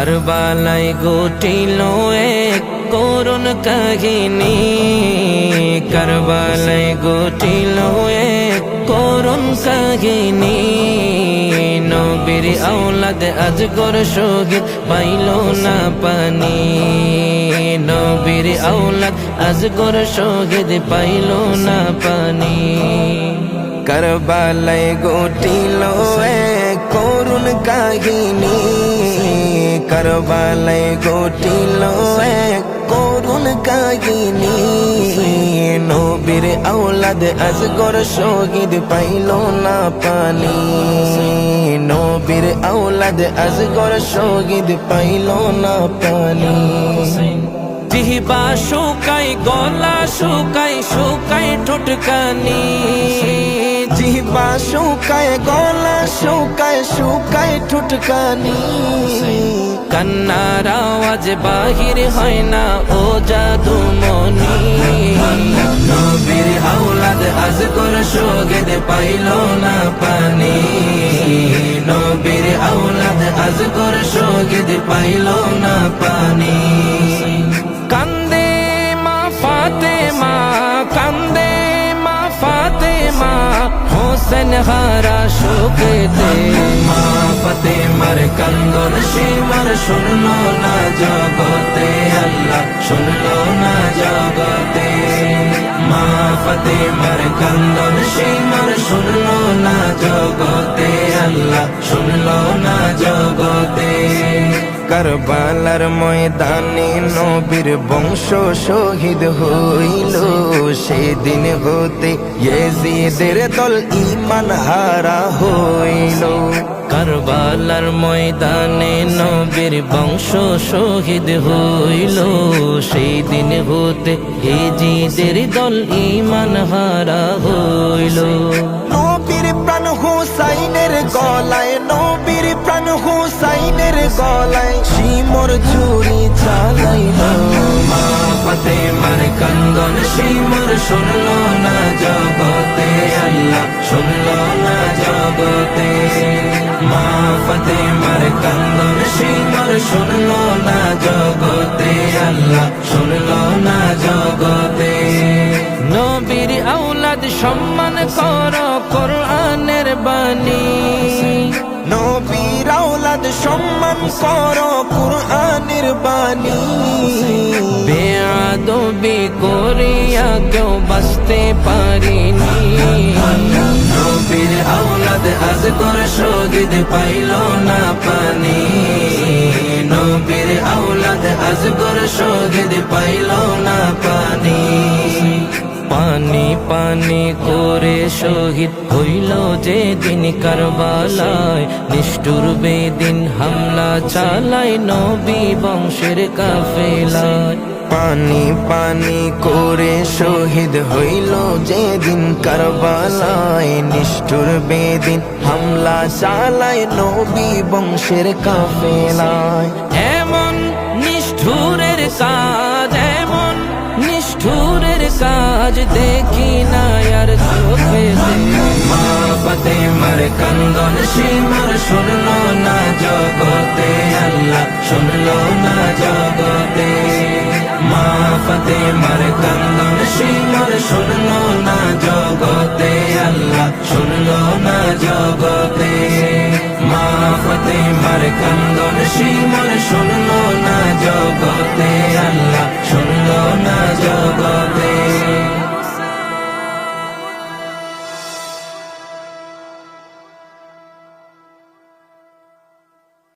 কারবালাই গোটিল এক করুণ কাহিনী। কারবালাই গোটিল এক করুণ কাহিনী। নবীর আওলাদ আজগর শহীদ পাইল না পানি। নবীর আওলাদ আজগর শহীদ পাইল না পানি। কারবালায় গোটিল এক কাহিনী। কারবালায় গোটিল এক করুণ কাহিনী নবীর আওলাদ আজগর শহীদ পাইল না পানি নবীর আওলাদ আজগর শহীদ পাইল না পানি জিহবা শুকাই গলা শুকাই শুকাই ঠোঁটকানি জিহবা শুকায় গলা শুকায় শুকায় ঠুটকানি কান্নার আওয়াজ বাহির হয় না ও জাদু মনি। নবীর আওলাদ আজগর শোগেদ পাইল না পানি। নবীর আওলাদ আজগর শোগেদ পাইল না পানি। কান্দে মা ফাতে মা হোসেন হারা শোকেতে মা ফাতে মার কান্দন সীমার শুনলো না জগতে, আল্লাহ শুনলো না জগতে। মা ফাতে মার কান্দন সীমার শুনলো না জগতে, আল্লাহ শুনলো না জগতে। কারবালার ময়দানে নবীর বংশ শহীদ হইল। সেদিন হতে ইয়েজিদের দল ইমান হারা হইল। কারবালার ময়দানে নবীর বংশ শহীদ হইল। সেই দিন হতে হেজিদের দল ইমান হারা হইল। নবীর প্রাণ হুসাইনের গলায় নবীর গলায় শিমর চুরি চালাইল মা ফাতে মার কান্দন শিমর শুনলো না জগতে, আল্লাহ, শুনলো না জগতে। মা ফাতে মার কান্দন শিমর শুনলো না জগতে আল্লাহ শুনলো না জগতে নবীর আওলাদ সম্মান কর কোরআনের বাণী। সম্মান কর কুরআনের বাণী। বেআদবি করিয়া কেউ বাঁচতে পারিনি। নবীর আওলাদ আজ করে শহীদ পাইল না পানি। নবীর আওলাদ আজ করে শহীদ পাইল না পানি। পানি পানি করে শহীদ হইল যে দিন কারবালায়। নিষ্ঠুর বেদিন হামলা চালায় নবী বংশের কাফেলায়। পানি পানি করে শহীদ হইল যেদিন কারবালায়। নিষ্ঠুর বেদিন হামলা চালায় নবী বংশের কাফেলায়। এমন নিষ্ঠুরের কাজ কাজ দেখি না আর চোখে মা পাতে মার কান্দন সীমার শুনলো না জগতে আল্লাহ শুনলো না জগতে মা পাতে মার কান্দন সীমার শুনলো না জগতে আল্লাহ শুনলো না জগতে মা ফতে মার কান্দন সীমার শুনলো